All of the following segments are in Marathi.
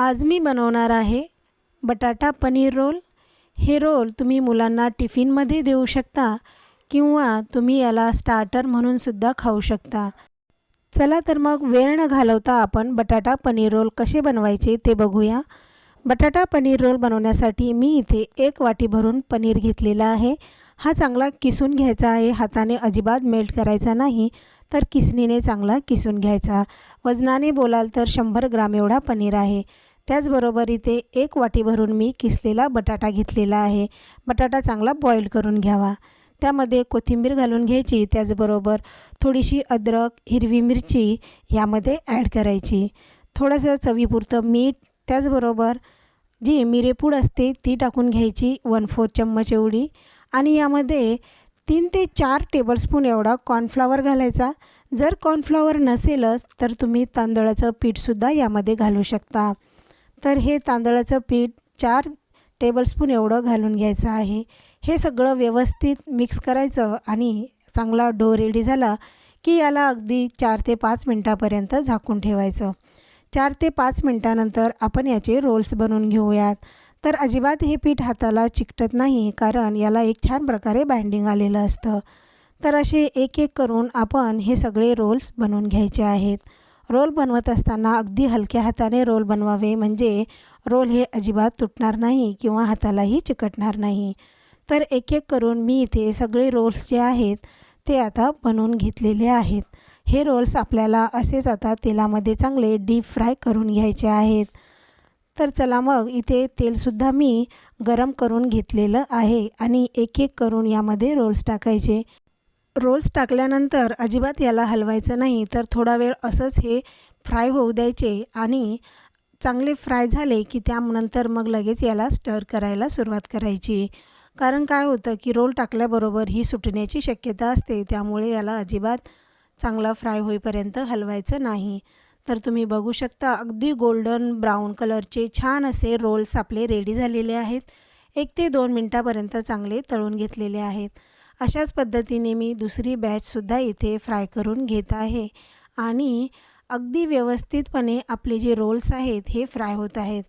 आज मी बनवणार आहे बटाटा पनीर रोल. हे रोल तुम्ही मुलांना टिफिनमध्ये देऊ शकता किंवा तुम्ही याला स्टार्टर म्हणूनसुद्धा खाऊ शकता. चला तर मग वेळ न घालवता आपण बटाटा पनीर रोल कसे बनवायचे ते बघूया. बटाटा पनीर रोल बनवण्यासाठी मी इथे एक वाटी भरून पनीर घेतलेला आहे. हा चांगला किसून घ्यायचा आहे हाताने अजिबात मेल्ट करायचा नाही तर किसणीने चांगला किसून घ्यायचा. वजनाने बोलाल तर शंभर ग्राम एवढा पनीर आहे. त्याचबरोबर इथे एक वाटी भरून मी किसलेला बटाटा घेतलेला आहे. बटाटा चांगला बॉईल करून घ्यावा. त्यामध्ये कोथिंबीर घालून घ्यायची त्याचबरोबर थोडीशी अद्रक हिरवी मिरची यामध्ये ॲड करायची. थोडंसं चवीपुरतं मीठ त्याचबरोबर जी मिरेपूड असते ती टाकून घ्यायची वन फोर चम्मच एवढी. आणि यामध्ये तीन ते चार टेबलस्पून एवढा कॉर्नफ्लावर घालायचा. जर कॉर्नफ्लावर नसेलच तर तुम्ही तांदळाचं पीठसुद्धा यामध्ये घालू शकता. तर हे तांदळाचं पीठ चार टेबलस्पून एवढं घालून घ्यायचं आहे. हे सगळं व्यवस्थित मिक्स करायचं आणि चांगला डो रेडी झाला की याला अगदी चार ते पाच मिनटापर्यंत झाकून ठेवायचं. चार ते पाच मिनटानंतर आपण याचे रोल्स बनवून घेऊयात. तर अजिबात हे पीठ हाताला चिकटत नाही कारण याला एक छान प्रकारे बाइंडिंग आलेलं असतं. तर असे एक एक करून आपण हे सगळे रोल्स बनवून घ्यायचे आहेत. रोल बनवत असताना अगदी हलक्या हाताने रोल बनवावे म्हणजे रोल हे अजिबात तुटणार नाही किंवा हातालाही चिकटणार नाही. तर एक एक करून मी इथे सगळे रोल्स जे आहेत ते आता बनवून घेतलेले आहेत. हे रोल्स आपल्याला असेच आता तेलामध्ये चांगले डीप फ्राय करून घ्यायचे आहेत. तर चला मग इथे तेलसुद्धा मी गरम करून घेतलेलं आहे आणि एक एक करून यामध्ये रोल्स टाकायचे. रोल्स टाकल्यानंतर अजिबात याला हलवायचं नाही तर थोडा वेळ असंच हे फ्राय होऊ द्यायचे आणि चांगले फ्राय झाले की त्यानंतर मग लगेच याला स्टर करायला सुरुवात करायची. कारण काय होतं की रोल टाकल्याबरोबर ही सुटण्याची शक्यता असते त्यामुळे याला अजिबात चांगला फ्राय होईपर्यंत हलवायचं नाही. तर तुम्ही बघू शकता अगदी गोल्डन ब्राऊन कलरचे छान असे रोल्स आपले रेडी झालेले आहेत. एक ते दोन मिनटापर्यंत चांगले तळून घेतलेले आहेत. अशाच पद्धतीने मी दुसरी बॅचसुद्धा इथे फ्राय करून घेत आहे. आणि अगदी व्यवस्थितपणे आपले जे रोल्स आहेत हे फ्राय होत आहेत.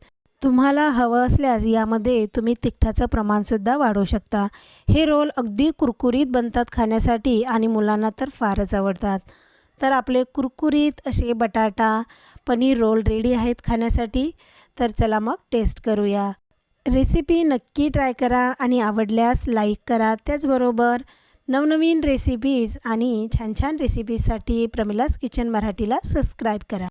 तुम्हाला हवं असल्यास यामध्ये तुम्ही तिखटाचं प्रमाणसुद्धा वाढवू शकता. हे रोल अगदी कुरकुरीत बनतात खाण्यासाठी आणि मुलांना तर फारच आवडतात. तर आपले कुरकुरीत असे बटाटा पनीर रोल रेडी आहेत खाण्यासाठी. तर चला मग टेस्ट करूया. रेसिपी नक्की ट्राय करा आणि आवडल्यास लाईक करा. त्याचबरोबर नवनवीन रेसिपीज आणि छान छान रेसिपीजसाठी प्रमिलास किचन मराठीला सबस्क्राईब करा.